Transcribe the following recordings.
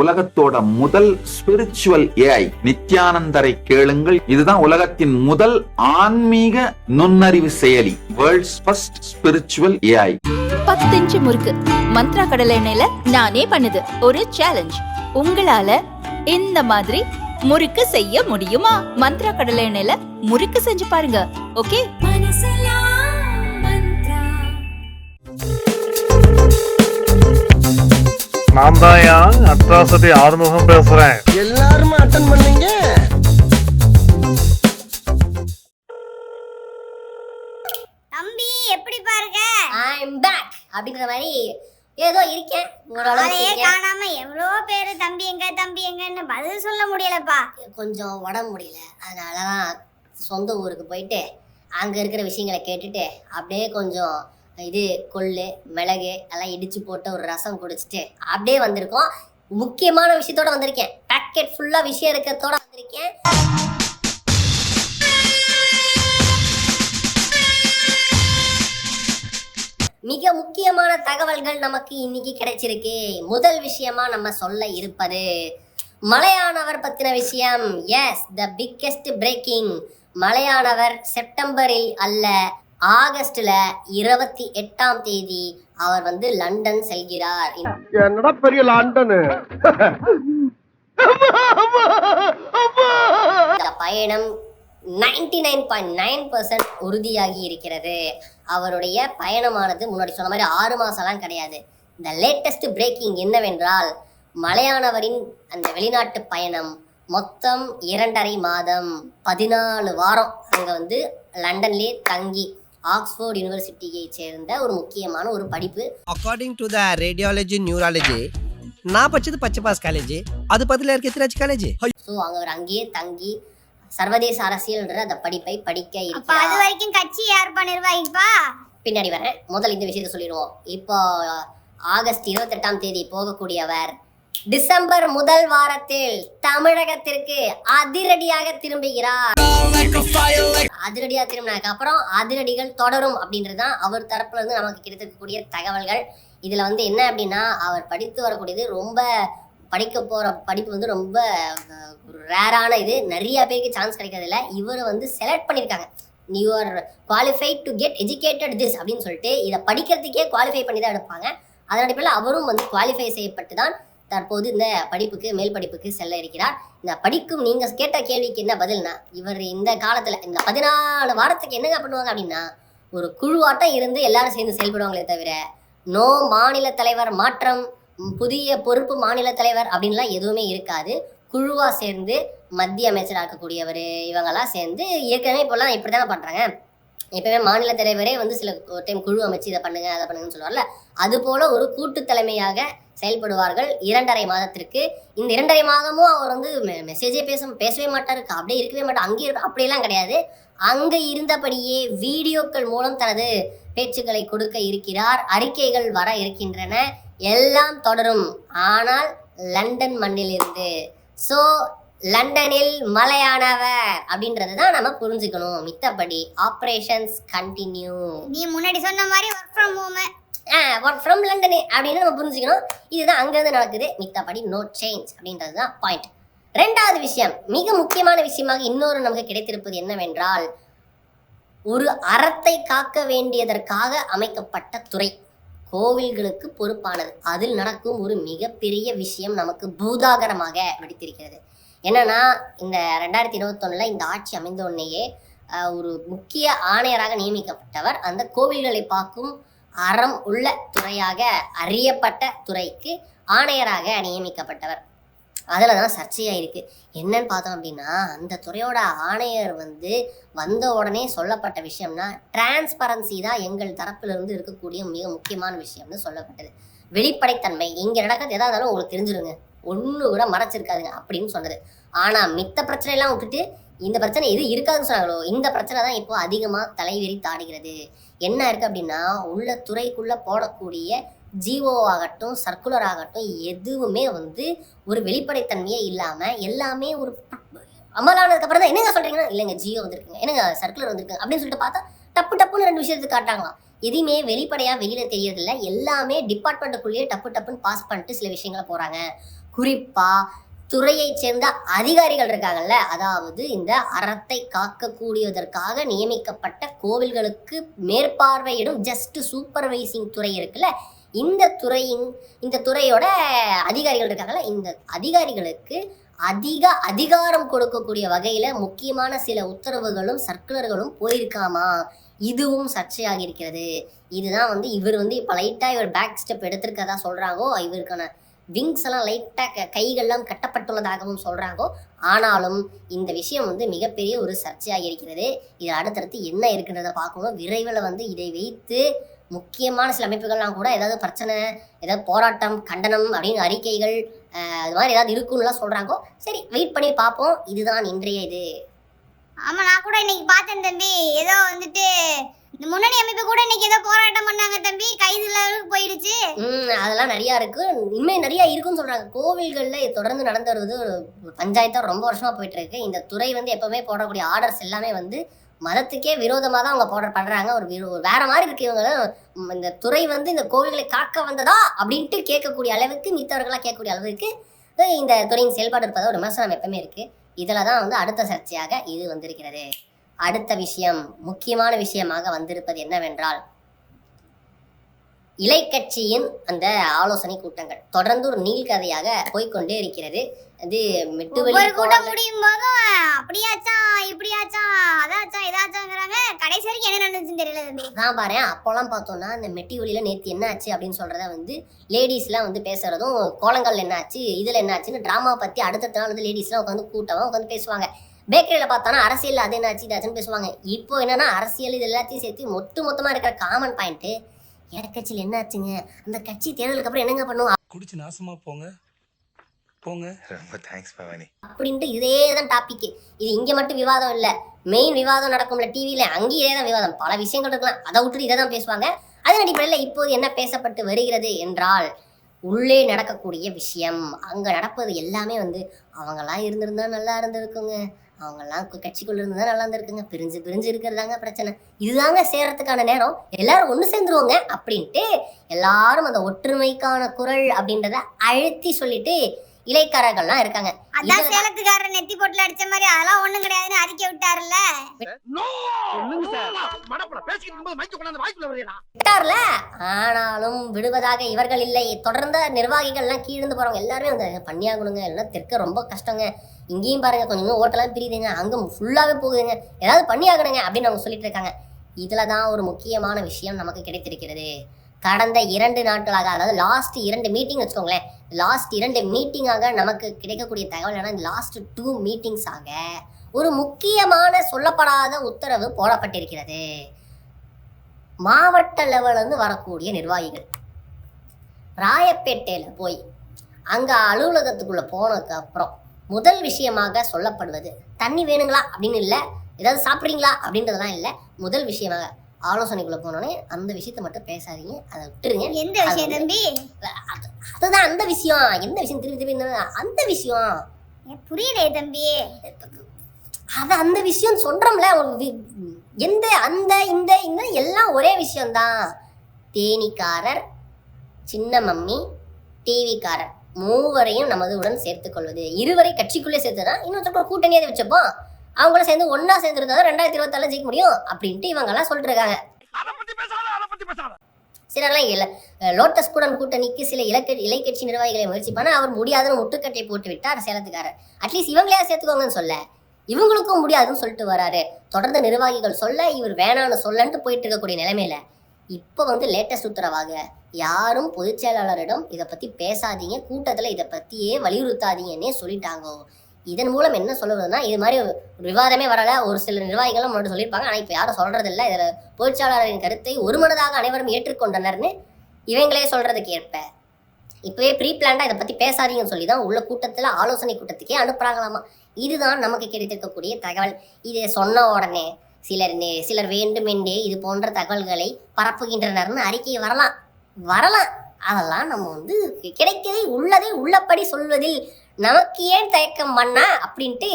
உலகத்தோட முதல் spiritual AI நித்யானந்தரை கேளுங்கள். இதுதான் உலகத்தின் முதல் ஆன்மீக நுண்ணறிவு செயலி வேர்ல்ட்ஸ் ஃபர்ஸ்ட் ஸ்பிரிச்சுவல் ஏஐ பத்தஞ்சு முறுக்கு. மந்த்ரா கடலை எண்ணெயில நானே பண்ணுது. ஒரு சேலஞ்ச் உங்களால இந்த மாதிரி முறுக்கு செய்ய முடியுமா? மந்த்ரா கடலை எண்ணெயில முறுக்கு செஞ்சு பாருங்க. ஓகே நான் தான் அட்ராசிட்டி ஆறுமுகம் பேசுறேன். எல்லாருமே அட்டன் பண்ணீங்க? தம்பி எப்படி பாருங்க? ஐ எம் பேக் அப்படின்ற மாதிரி ஏதோ இருக்கேன். ஓரளவுக்கு அதையே. காணாம எவ்வளோ பேரு? தம்பி எங்க தம்பி எங்கன்னு பதில் சொல்ல முடியலப்பா. கொஞ்சம் உடம்பு முடியல. அதனால தான் சொந்த ஊருக்கு போயிட்டு அங்கே இருக்கிற விஷயங்களை கேட்டுட்டு அப்படியே கொஞ்சம் இது கொள்ளு மிளகு எல்லாம் இடிச்சு போட்டு ஒரு ரசம் குடிச்சிட்டு அப்படியே வந்திருக்கோம். முக்கியமான விஷயத்தோட வந்திருக்கேன். பேக்கெட் ஃபுல்லாக விஷயம் இருக்கிறதோட வந்திருக்கேன். மிக முக்கியமான தகவல்கள் நமக்கு இன்னைக்கு கிடைச்சிருக்கு. முதல் விஷயமா நம்ம சொல்ல இருப்பது மலையானவர் பத்தின விஷயம். எஸ் த பிக்கெஸ்ட் பிரேக்கிங் மலையானவர் செப்டம்பரில் அல்ல ஆகஸ்ட்ல இருபத்தி எட்டாம் தேதி அவர் வந்து லண்டன் செல்கிறார். என்னடா பெரிய லண்டனு? இந்த பயணம் ninety nine point nine percent உறுதியாகி இருக்கிறது. அவருடைய பயணமானது முன்னாடி சொன்ன மாதிரி ஆறு மாசம்லாம் கிடையாது. இந்த லேட்டஸ்ட் பிரேக்கிங் என்னவென்றால் மலையானவரின் அந்த வெளிநாட்டு பயணம் மொத்தம் இரண்டரை மாதம் பதினாலு வாரம் அங்கே வந்து லண்டன்லேயே தங்கி ஆக்ஸ்போர்ட் யூனிவர்சிட்டியை சேர்ந்த ஒரு முக்கியமான ஒரு படிப்பு. According to the radiology neurology நான் படிச்சது பச்சைபாஸ் காலேஜ் அது பதில இருக்க எத்திராஜ் காலேஜ் ஸோ அங்கே அவர் அங்கேயே தங்கி சர்வதேச அரசியல்ன்ற அந்த படிப்பை படிக்க அப்ப அது இருக்கிறார் வரைக்கும் கட்சி யாருப்பா நிர்வாகிப்பா பின்னாடி வரேன். முதல்ல இந்த விஷயத்த சொல்லிடுவோம். இப்போ ஆகஸ்ட் இருபத்தெட்டாம் தேதி போகக்கூடியவர் டிசம்பர் முதல் வாரத்தில் தமிழகத்திற்கு அதிரடியாக திரும்புகிறார். அதிரடியாக திரும்பினதுக்கு அப்புறம் அதிரடிகள் தொடரும் அப்படின்றதுதான் அவர் தரப்புல இருந்து நமக்கு கிடைத்திருக்கக்கூடிய தகவல்கள். இதுல வந்து என்ன அப்படின்னா அவர் படித்து வரக்கூடியது ரொம்ப படிக்க போகிற படிப்பு வந்து ரொம்ப ரேரான இது. நிறைய பேருக்கு சான்ஸ் கிடைக்கிறதில்ல இவர் வந்து செலக்ட் பண்ணியிருக்காங்க you are qualified to get educated this அப்படின்னு சொல்லிட்டு இதை படிக்கிறதுக்கே குவாலிஃபை பண்ணி தான் எடுப்பாங்க. அதன் அடிப்படையில் அவரும் வந்து குவாலிஃபை செய்யப்பட்டு தான் தற்போது இந்த படிப்புக்கு மேல் படிப்புக்கு செல்ல இருக்கிறார். இந்த படிக்கும் நீங்க கேட்ட கேள்விக்கு என்ன பதில்னா இவர் இந்த காலத்துல இந்த பதினாலு வாரத்துக்கு என்னங்க பண்ணுவாங்க அப்படின்னா ஒரு குழுவாட்டம் இருந்து எல்லாரும் சேர்ந்து செயல்படுவாங்களே தவிர நோ மாநில தலைவர் மாற்றம் புதிய பொறுப்பு மாநில தலைவர் அப்படின்லாம் எதுவுமே இருக்காது. குழுவா சேர்ந்து மத்திய அமைச்சராக இருக்கக்கூடியவர் இவங்கெல்லாம் சேர்ந்து ஏற்கனவே இப்போல்லாம் இப்படி தானே பண்ணுறாங்க எப்பவுமே மாநில தலைவரே வந்து சில ஒரு டைம் குழு அமைச்சு இதை பண்ணுங்க அதை பண்ணுங்கன்னு சொல்லுவார்ல. அது போல ஒரு கூட்டு தலைமையாக செயல்படுவார்கள் இரண்டரை மாதத்திற்கு. இந்த இரண்டரை மாதமும் அவர் வந்து மெசேஜே பேச பேசவே மாட்டாரு அப்படியே இருக்கவே மாட்டார் அங்கேயே இருக்க அப்படியெல்லாம் கிடையாது. அங்க இருந்தபடியே வீடியோக்கள் மூலம் தனது பேச்சுக்களை கொடுக்க இருக்கிறார் அறிக்கைகள் வர இருக்கின்றன எல்லாம் தொடரும். ஆனால் லண்டன் மண்ணிலிருந்து. ஸோ லண்டனில் மலையானவர் அப்படின்றது தான் நம்ம புரிஞ்சுக்கணும். மித்தபடி ஆப்ரேஷன்ஸ் கண்டினியூ நீ முன்னாடி சொன்ன மாதிரி work from home work from London அப்படின்னு நம்ம புரிஞ்சுக்கணும். இதுதான் அங்கேருந்து நடக்குது. மித்தபடி நோ சேஞ்ச் அப்படின்றது தான் பாயிண்ட் ரெண்டாவது விஷயம் மிக முக்கியமான விஷயமாக இன்னொரு நமக்கு கிடைத்திருப்பது என்னவென்றால் ஒரு அறத்தை காக்க வேண்டியதற்காக அமைக்கப்பட்ட துறை. கோவில்களுக்கு பொறுப்பானது. அதில் நடக்கும் ஒரு மிகப்பெரிய விஷயம் நமக்கு பூதாகரமாக வெடித்திருக்கிறது. என்னன்னா இந்த ரெண்டாயிரத்தி இருபத்தொன்னுல இந்த ஆட்சி அமைந்த உடனேயே ஒரு முக்கிய ஆணையராக நியமிக்கப்பட்டவர். அந்த கோவில்களை பார்க்கும் அறம் உள்ள துறையாக அறியப்பட்ட துறைக்கு ஆணையராக நியமிக்கப்பட்டவர். அதில் தான் சர்ச்சையாக இருக்குது என்னன்னு பார்த்தோம் அப்படின்னா அந்த துறையோட ஆணையர் வந்து வந்த உடனே சொல்லப்பட்ட விஷயம்னா டிரான்ஸ்பரன்சி தான் எங்கள் தரப்பிலிருந்து இருக்கக்கூடிய மிக முக்கியமான விஷயம்னு சொல்லப்பட்டது. வெளிப்படைத்தன்மை இங்கே நடக்கிறது எதாவது இருந்தாலும் உங்களுக்கு தெரிஞ்சிருங்க. ஒன்று கூட மறைச்சிருக்காதுங்க அப்படின்னு சொன்னது. ஆனால் மித்த பிரச்சனையெல்லாம் விட்டுட்டு இந்த பிரச்சனை எது இருக்காதுன்னு சொன்னாங்களோ இந்த பிரச்சனை தான் இப்போ அதிகமாக தலைவிரி தாடுகிறது. என்ன இருக்குது அப்படின்னா உள்ள துறைக்குள்ளே போடக்கூடிய ஜிஓ ஆகட்டும் சர்க்குலர் ஆகட்டும் எதுவுமே வந்து ஒரு வெளிப்படைத்தன்மையே இல்லாமல் எல்லாமே ஒரு அமலானதுக்கப்புறம் தான் என்னங்க சொல்கிறீங்கன்னா இல்லைங்க ஜியோ வந்திருக்குங்க. என்னங்க சர்க்குலர் வந்திருக்குங்க அப்படின்னு சொல்லிட்டு பார்த்தா டப்பு டப்புன்னு ரெண்டு விஷயத்துக்கு காட்டாங்களாம். எதையுமே வெளிப்படையாக வெளியில் தெரியறதில்ல. எல்லாமே டிபார்ட்மெண்ட்டுக்குள்ளேயே டப்பு டப்புன்னு பாஸ் பண்ணிட்டு சில விஷயங்களை போகிறாங்க குறிப்பா துறையைச் சேர்ந்த அதிகாரிகள் இருக்காங்கல்ல அதாவது இந்த அறத்தை காக்கக்கூடியதற்காக நியமிக்கப்பட்ட கோவில்களுக்கு மேற்பார்வையிடும் ஜஸ்ட் சூப்பர்வைசிங் துறை இருக்குல்ல இந்த துறையின் இந்த துறையோட அதிகாரிகள் இருக்காங்கல்ல இந்த அதிகாரிகளுக்கு அதிக அதிகாரம் கொடுக்கக்கூடிய வகையில முக்கியமான சில உத்தரவுகளும் சர்க்குலர்களும் போயிருக்காமா? இதுவும் சர்ச்சையாக இருக்கிறது. இதுதான் வந்து இவர் வந்து இப்போ லைட்டாக இவர் பேக் ஸ்டெப் எடுத்திருக்கதா சொல்கிறாங்கோ இவருக்கான விங்ஸ் எல்லாம் லைட்டாக கைகள்லாம் கட்டப்பட்டுள்ளதாகவும் சொல்கிறாங்கோ ஆனாலும் இந்த விஷயம் வந்து மிகப்பெரிய ஒரு சர்ச்சையாக இருக்கிறது. இது அடுத்தடுத்து என்ன இருக்குன்றதை பார்க்கணும். விரைவில் வந்து இதை வைத்து முக்கியமான சில அமைப்புகள்லாம் கூட ஏதாவது பிரச்சனை ஏதாவது போராட்டம் கண்டனம் அப்படின்னு அறிக்கைகள் அது மாதிரி ஏதாவது இருக்குன்னுலாம் சொல்கிறாங்கோ சரி வெயிட் பண்ணி பார்ப்போம். இதுதான் இன்றைய இது. ஆமாம் நான் கூட இன்னைக்கு பார்த்தேன் தம்பி. ஏதோ வந்துட்டு இந்த முன்னணி அமைப்பு கூட இன்னைக்கு ஏதோ போராட்டம் பண்ணாங்க தம்பி. கைது அளவுக்கு போயிடுச்சு. ம் அதெல்லாம் நிறையா இருக்கு. இனிமேல் நிறையா இருக்குன்னு சொல்றாங்க. கோவில்களில் தொடர்ந்து நடந்து வருவது பஞ்சாயத்தா ரொம்ப வருஷமா போயிட்டு இருக்கு இந்த துறை வந்து எப்பவுமே போடக்கூடிய ஆர்டர்ஸ் எல்லாமே வந்து மதத்துக்கே விரோதமாக தான் அவங்க போட பண்றாங்க. ஒரு விரோ வேற மாதிரி இருக்கு இவங்க. இந்த துறை வந்து இந்த கோவில்களை காக்க வந்ததா அப்படின்ட்டு கேட்கக்கூடிய அளவுக்கு மித்தவர்களாக கேட்கக்கூடிய அளவுக்கு இந்த துறையின் செயல்பாடு இருப்பதா ஒரு விமர்சனம் எப்பவுமே இருக்கு. இதில் தான் வந்து அடுத்த சர்ச்சையாக இது வந்திருக்கிறது. அடுத்த விஷயம் முக்கியமான விஷயமாக வந்திருப்பது என்னவென்றால் இலைக்கட்சியின் அந்த ஆலோசனை கூட்டங்கள். தொடர்ந்து ஒரு நீள்கதையாக போய்க்கொண்டே இருக்கிறது. அது மெட்டுவெளி கூட்டம் முடியும் போதும் அப்படியாச்சாம் இப்படியாச்சாம் அதாச்சாம் இதாச்சாங்கிறாங்க. கடைசி வரைக்கும் என்ன நடந்துச்சுன்னு தெரியல தம்பி. தான் பாரு அப்போல்லாம் பார்த்தோம்னா இந்த மெட்டி ஒலியில் நேற்று என்ன ஆச்சு அப்படின்னு சொல்கிறத வந்து லேடிஸ்லாம் வந்து பேசுகிறதும் கோலங்கள் என்ன ஆச்சு இதில் என்ன ஆச்சுன்னு ட்ராமா பற்றி அடுத்த நாள் வந்து லேடிஸ்லாம் உட்காந்து கூட்டமாக உட்காந்து பேசுவாங்க. பேக்கரியில் பார்த்தோன்னா அரசியல் அது என்ன ஆச்சு இதாச்சுன்னு பேசுவாங்க. இப்போ என்னன்னா அரசியல் இது எல்லாத்தையும் சேர்த்து மொத்த மொத்தமாக இருக்கிற காமன் பாயிண்ட்டு இடக்கட்சியில் என்ன ஆச்சுங்க? அந்த கட்சி தேர்தலுக்கு அப்புறம் என்னங்க பண்ணும் குடிச்சு நாசமா போங்க. போங்க. ரொம்ப தேங்க்ஸ் பவானி. அப்படின்ட்டு இதே தான் டாபிக் இது இங்கே மட்டும் விவாதம் இல்லை. மெயின் விவாதம் நடக்கும்ல டிவியில் அங்கேயும் இதே தான் விவாதம். பல விஷயங்கள் இருக்கலாம். அதை விட்டுட்டு இதை தான் பேசுவாங்க. அதன் அடிப்படையில் இப்போது என்ன பேசப்பட்டு வருகிறது என்றால் உள்ளே நடக்கக்கூடிய விஷயம். அங்கே நடப்பது எல்லாமே வந்து அவங்கெல்லாம் இருந்திருந்தா நல்லா இருந்திருக்குங்க. அவங்கெல்லாம் கு- கட்சிக்குள்ள இருந்தா நல்லா இருந்திருக்குங்க. பிரிஞ்சு பிரிஞ்சு இருக்கிறதாங்க பிரச்சனை. இதுதாங்க சேரத்துக்கான நேரம். எல்லாரும் ஒன்று சேர்ந்துருவோங்க அப்படின்ட்டு எல்லாரும் அந்த ஒற்றுமைக்கான குரல் அப்படின்றத அழுத்தி சொல்லிட்டு இலைக்காரர்கள்லாம் இருக்காங்க. அதான் சேலத்துக்காரர் நெத்தி போட்டுல அடிச்ச மாதிரி அதெல்லாம் ஒண்ணும் கிடையாதுன்னு அறிக்கை விட்டாருல்ல விட்டார்ல? ஆனாலும் விடுவதாக இவர்கள் இல்லை. தொடர்ந்த நிர்வாகிகள்லாம் கீழ்ந்து போறவங்க எல்லாருமே வந்து பண்ணியாகணுங்க. எல்லாம் தெற்க ரொம்ப கஷ்டங்க. இங்கேயும் பாருங்க. கொஞ்சம் ஓட்டெல்லாம் பிரியுதுங்க. அங்க ஃபுல்லாவே போகுதுங்க. ஏதாவது பண்ணியாகணுங்க. அப்படின்னு அவங்க சொல்லிட்டு இருக்காங்க. இதுல தான் ஒரு முக்கியமான விஷயம் நமக்கு கிடைத்திருக்கிறது. கடந்த இரண்டு நாட்களாக அதாவது லாஸ்ட் இரண்டு மீட்டிங் வச்சுக்கோங்களேன். லாஸ்ட் இரண்டு மீட்டிங்காக நமக்கு கிடைக்கக்கூடிய தகவல் என்னன்னா லாஸ்ட் டூ மீட்டிங்ஸாக ஒரு முக்கியமான சொல்லப்படாத உத்தரவு போடப்பட்டிருக்கிறது. மாவட்ட லெவல்ல வரக்கூடிய நிர்வாகிகள். ராயப்பேட்டையில் போய் அங்கே அலுவலகத்துக்குள்ளே போனதுக்கு அப்புறம் முதல் விஷயமாக சொல்லப்படுவது தண்ணி வேணுங்களா அப்படின்னு இல்லை ஏதாவது சாப்பிட்றீங்களா அப்படின்றதெல்லாம் இல்லை முதல் விஷயமாக ஆலோசனைக்குள்ளே போனோடனே அந்த விஷயத்தை மட்டும் பேசாதீங்க. அதை விட்டுருங்க. எந்த விஷயம் தம்பி? அது- அதுதான் அந்த விஷயம். எந்த விஷயம்? திருப்பி திருப்பி அந்த விஷயம். புரியலையே தம்பி. அது அந்த விஷயம் சொல்றோம்ல வி- எந்த அந்த இந்த இந்த எல்லாம் ஒரே விஷயம்தான். தேனீக்காரர் சின்ன மம்மி டிவிக்காரர் மூவரையும் நமது உடன் சேர்த்துக் கொள்வது. இருவரை கட்சிக்குள்ளே சேர்த்துனா இன்னொருத்தர் கூட்டணியாக வச்சப்போம். அவங்கள சேர்ந்து ஒன்னா சேர்ந்துருந்தா தான் ரெண்டாயிரத்தி இருபத்தால ஜெயிக்க முடியும் அப்படின்ட்டு இவங்க எல்லாம் சொல்லிட்டு இருக்காங்க சிலர்லாம் இல்லை லோட்டஸ் கூடன் கூட்டணிக்கு சில இலக்க இலைக்கட்சி நிர்வாகிகளை முயற்சி பண்ண அவர் முடியாதுன்னு முட்டுக்கட்டை போட்டு விட்டார் சேலத்துக்காரர். அட்லீஸ்ட் இவங்களே சேர்த்துக்கோங்கன்னு சொல்ல. இவங்களுக்கும் முடியாதுன்னு சொல்லிட்டு வராரு. தொடர்ந்து நிர்வாகிகள் சொல்ல இவர் வேணான்னு சொல்லன்ட்டு போயிட்டு இருக்கக்கூடிய நிலைமையில இப்போ வந்து லேட்டஸ்ட் உத்தரவாக யாரும் பொதுச் செயலாளரிடம் இதை பத்தி பேசாதீங்க கூட்டத்தில் இதை பத்தியே வலியுறுத்தாதீங்கன்னே சொல்லிட்டாங்க. இதன் மூலம் என்ன சொல்லுவதுன்னா இது மாதிரி விவாதமே வரல ஒரு சில நிர்வாகிகளும் முன்னாடி சொல்லியிருப்பாங்க. ஆனால் இப்போ யாரும் சொல்றது இல்ல இதுல பொதுச்சாளரின் கருத்தை ஒருமனதாக அனைவரும் ஏற்றுக்கொண்டனர்னு இவங்களே சொல்றதுக்கு ஏற்ப. இப்பவே ப்ரீ பிளான்டா இதை பத்தி பேசாதீங்கன்னு சொல்லி தான் உள்ள கூட்டத்தில் ஆலோசனை கூட்டத்துக்கே அனுப்புறாங்களாமா. இதுதான் நமக்கு கிடைத்திருக்கக்கூடிய தகவல். இதை சொன்ன உடனே சிலர் நே- சிலர் வேண்டுமென்றே இது போன்ற தகவல்களை பரப்புகின்றனர்னு அறிக்கை வரலாம். வரலாம். அதெல்லாம் நம்ம வந்து கிடைக்கவே உள்ளதை உள்ளபடி சொல்வதில் நமக்கு ஏன் தயக்கம் பண்ணா அப்படின்ட்டு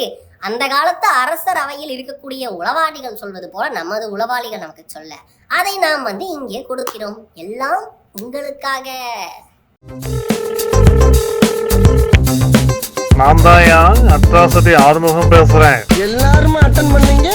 அந்த காலத்து அரசர் அவையில் இருக்கக்கூடிய உளவாளிகள் சொல்வது போல நமது உளவாளிகள் நமக்கு சொல்ல அதை நாம் வந்து இங்கே கொடுக்கிறோம். எல்லாம் உங்களுக்காக. நான் தான் அட்ராசிட்டி ஆறுமுகம் பேசுறேன்? எல்லாருமே அட்டன் பண்ணீங்க?